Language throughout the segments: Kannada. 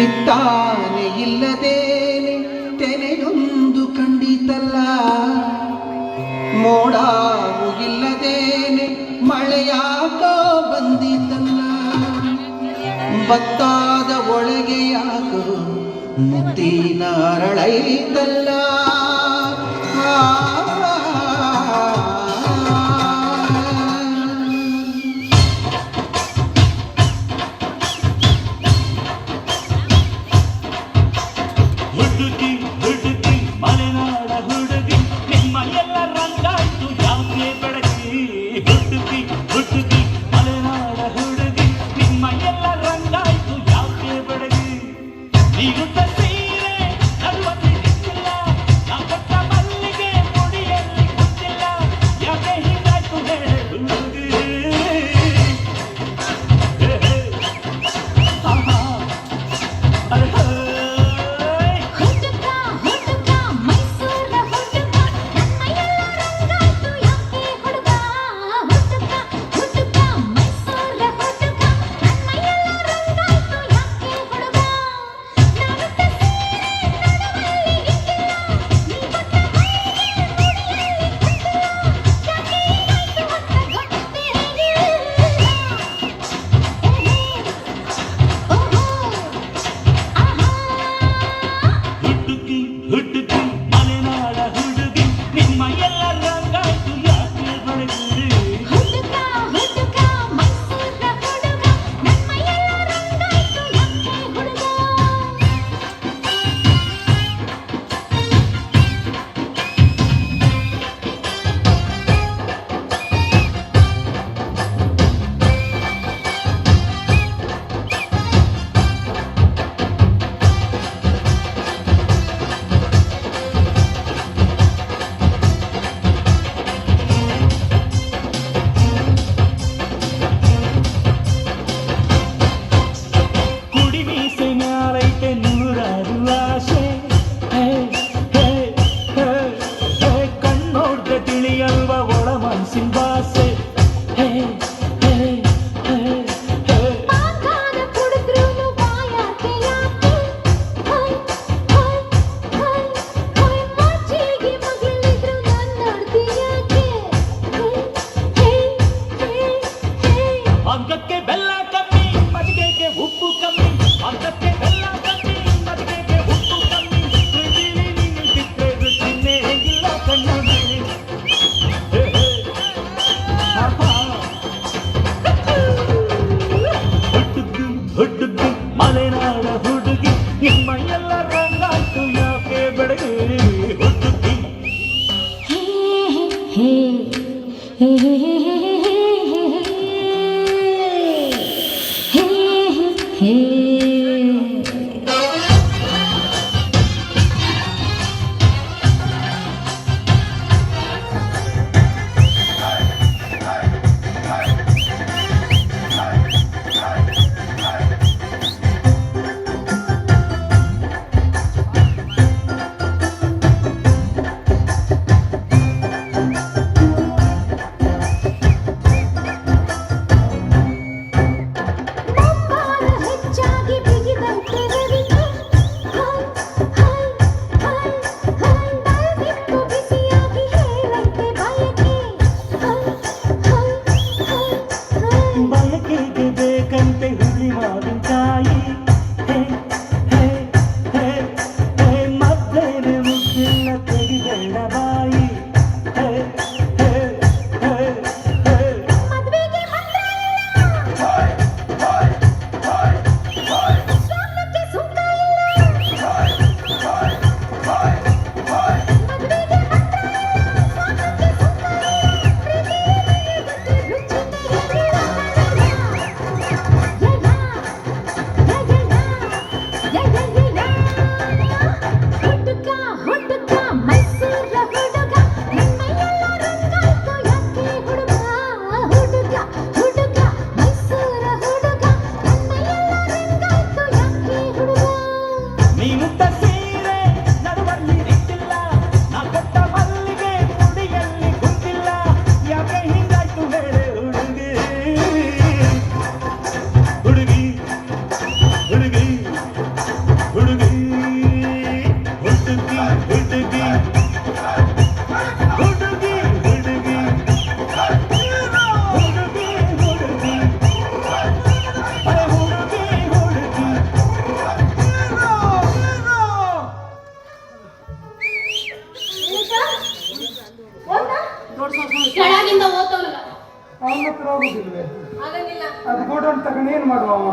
ಬಿತ್ತಾನೆ ಇಲ್ಲದೇನೆ ತೆನೆಯೊಂದು ಕಂಡಿತಲ್ಲ ಮೋಡಾವು ಇಲ್ಲದೇನೆ ಮಳೆಯಾಕೋ ಬಂದಿತಲ್ಲ. ಬತ್ತಾದ ಒಳಗೆ ಯಾಕೋ ಮುತ್ತಿನ ಅರಳೈತಲ್ಲ Minuta tá ಕಣ್ಣಿಂದ ಓದೋನಲ್ಲ ಅವನ ಹತ್ರ ಹೋಗುದಿಲ್ವೇ? ಅದು ಗೋಡನ್ ತಗೊಂಡು ಏನ್ ಮಾಡುವ ಅವ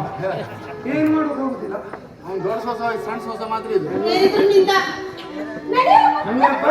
ಏನ್ ಮಾಡೋದು ಹೋಗುದಿಲ್ಲ ಅವ್ನು ದೊಡ್ಡ ಹೊಸ ಸಣ್ಣ ಹೊಸ ಮಾತ್ರ ಇದ್ರು ನಿಂತ. ನಡೆಯಪ್ಪ